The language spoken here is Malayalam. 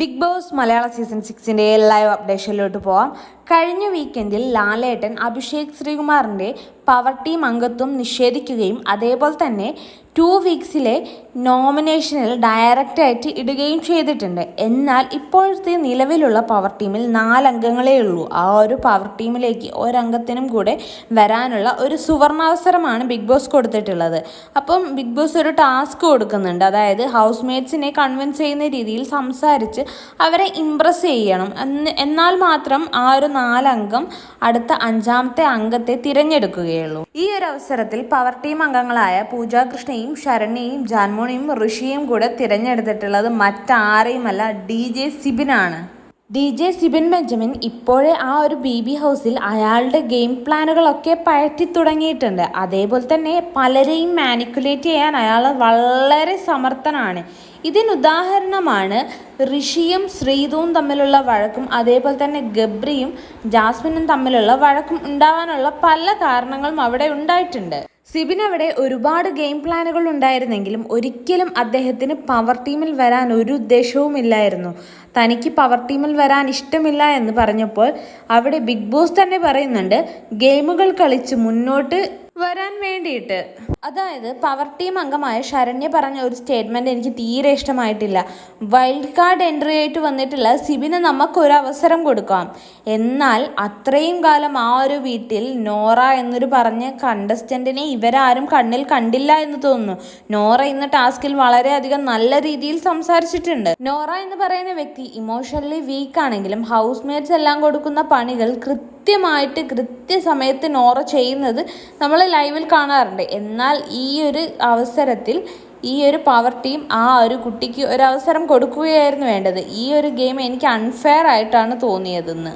ബിഗ് ബോസ് മലയാള സീസൺ സിക്സിന്റെ ലൈവ് അപ്ഡേഷനിലോട്ട് പോവാം. കഴിഞ്ഞ വീക്കെൻഡിൽ ലാലേട്ടൻ അഭിഷേക് ശ്രീകുമാറിന്റെ പവർ ടീം അംഗത്വം നിഷേധിക്കുകയും അതേപോലെ തന്നെ ടു വീക്സിലെ നോമിനേഷനിൽ ഡയറക്റ്റായിട്ട് ഇടുകയും ചെയ്തിട്ടുണ്ട്. എന്നാൽ ഇപ്പോഴത്തെ നിലവിലുള്ള പവർ ടീമിൽ നാലംഗങ്ങളേ ഉള്ളൂ. ആ ഒരു പവർ ടീമിലേക്ക് ഒരംഗത്തിനും കൂടെ വരാനുള്ള ഒരു സുവർണാവസരമാണ് ബിഗ് ബോസ് കൊടുത്തിട്ടുള്ളത്. അപ്പം ബിഗ് ബോസ് ഒരു ടാസ്ക് കൊടുക്കുന്നുണ്ട്. അതായത് ഹൗസ് മേറ്റ്സിനെ കൺവിൻസ് ചെയ്യുന്ന രീതിയിൽ സംസാരിച്ച് അവരെ ഇമ്പ്രസ് ചെയ്യണം. എന്നാൽ മാത്രം ആ ഒരു നാലംഗം അടുത്ത അഞ്ചാമത്തെ അംഗത്തെ തിരഞ്ഞെടുക്കുകയുള്ളൂ. ഈ ഒരു അവസരത്തിൽ പവർ ടീം അംഗങ്ങളായ പൂജാകൃഷ്ണയും ശരണ്യയും ജാൻമോണിയും ഋഷിയും കൂടെ തിരഞ്ഞെടുത്തിട്ടുള്ളത് മറ്റാരെയുമല്ല ഡി ജെ സിബിനാണ്. ഡി ജെ സിബിൻ ബെഞ്ചമിൻ ഇപ്പോഴേ ആ ഒരു ബി ബി ഹൗസിൽ അയാളുടെ ഗെയിം പ്ലാനുകളൊക്കെ പയറ്റി തുടങ്ങിയിട്ടുണ്ട്. അതേപോലെ തന്നെ പലരെയും മാനിക്കുലേറ്റ് ചെയ്യാൻ അയാൾ വളരെ സമർത്ഥനാണ്. ഇതിനുദാഹരണമാണ് ഋഷിയും ശ്രീതുവും തമ്മിലുള്ള വഴക്കും അതേപോലെ തന്നെ ഗബ്രിയും ജാസ്മിനും തമ്മിലുള്ള വഴക്കും ഉണ്ടാവാനുള്ള പല കാരണങ്ങളും അവിടെ ഉണ്ടായിട്ടുണ്ട്. സിബിൻ അവിടെ ഒരുപാട് ഗെയിം പ്ലാനുകൾ ഉണ്ടായിരുന്നെങ്കിലും ഒരിക്കലും അദ്ദേഹത്തിന് പവർ ടീമിൽ വരാൻ ഒരു ഉദ്ദേശവുമില്ലായിരുന്നു തനിക്ക് പവർ ടീമിൽ വരാൻ ഇഷ്ടമില്ല എന്ന് പറഞ്ഞപ്പോൾ അവിടെ ബിഗ് ബോസ് തന്നെ പറയുന്നുണ്ട് ഗെയിമുകൾ കളിച്ച് മുന്നോട്ട് വരാൻ വേണ്ടിയിട്ട്. അതായത് പവർ ടീം അംഗമായ ശരണ്യ പറഞ്ഞ ഒരു സ്റ്റേറ്റ്മെന്റ് എനിക്ക് തീരെ ഇഷ്ടമായിട്ടില്ല. വൈൽഡ് കാർഡ് എൻട്രി ആയിട്ട് വന്നിട്ടുള്ള സിബിന് നമുക്കൊരു അവസരം കൊടുക്കാം. എന്നാൽ അത്രയും കാലം ആ ഒരു വീട്ടിൽ നോറ എന്നൊരു പറഞ്ഞ കണ്ടസ്റ്റന്റിനെ ഇവരാരും കണ്ണിൽ കണ്ടില്ല എന്ന് തോന്നുന്നു. നോറ ഇന്ന് ടാസ്കിൽ വളരെയധികം നല്ല രീതിയിൽ സംസാരിച്ചിട്ടുണ്ട്. നോറ എന്ന് പറയുന്ന വ്യക്തി ഇമോഷണലി വീക്ക് ആണെങ്കിലും ഹൗസ് മേറ്റ്സ് എല്ലാം കൊടുക്കുന്ന പണികൾ കൃത്യമായിട്ട് കൃത്യസമയത്ത് നോറ ചെയ്യുന്നത് നമ്മൾ ലൈവിൽ കാണാറുണ്ട്. എന്നാൽ ഈ ഒരു അവസരത്തിൽ ഈ ഒരു പവർ ടീം ആ ഒരു കുട്ടിക്ക് ഒരു അവസരം കൊടുക്കുകയായിരുന്നു വേണ്ടത്. ഈ ഒരു ഗെയിം എനിക്ക് അൺഫെയർ ആയിട്ടാണ് തോന്നിയതെന്ന്.